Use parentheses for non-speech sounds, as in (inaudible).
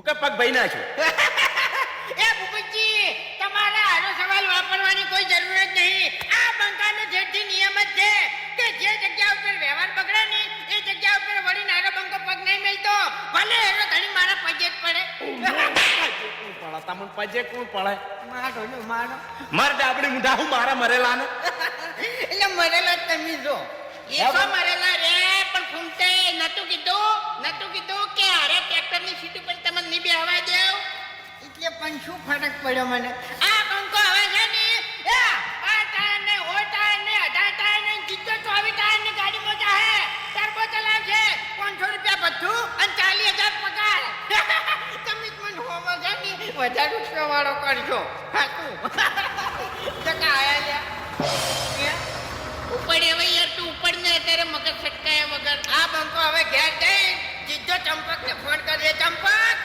કે પગ ભાઈ નાખ્યો (laughs) એ ભૂપતજી તમારે આનો સવાલ વાપરવાની કોઈ જરૂર જ નહીં. આ બંકાનો જેથી નિયમ જ છે કે જે જગ્યા ઉપર વ્યવહાર બગડે ને એ જગ્યા ઉપર વળી નાનો બંકો પગ નહીં મળતો ભલે એનો ધણી મારા પગે જ પડે. પડે તમને પજે કોણ પડે? મારો ને મારો. માર ડાબડી મુઢા હું મારા મરેલા ને (laughs) એટલે મરેલા તમે જો. એ તો મરેલા રે પણ ફૂંકતે નતું કીધું નતું કીધું કે અરે શું ફરક પડ્યો મને? આ બંકો હવે છે ને એ આ ટાયર ને ઓ ટાયર ને અઢાર ટાયર ને જીતો ચોવીસ ટાયરની ગાડી મોટા હે. ટર્બો ચલાવશે પાંચસો રૂપિયા બધું અને ચાલીસ હજાર પગાર. (laughs) તમે મને હોમો છે ને વધારે રૂપિયા વાળો કરજો હાતું ટકા (laughs) આયા લ્યા. ઉપડ હવે યાર તું ઉપડ ને અત્યારે મગજ છટકાયા વગર. આ બંકો હવે ઘેર જઈ જીજો ચંપક ને ફોન કરીએ. ચંપક!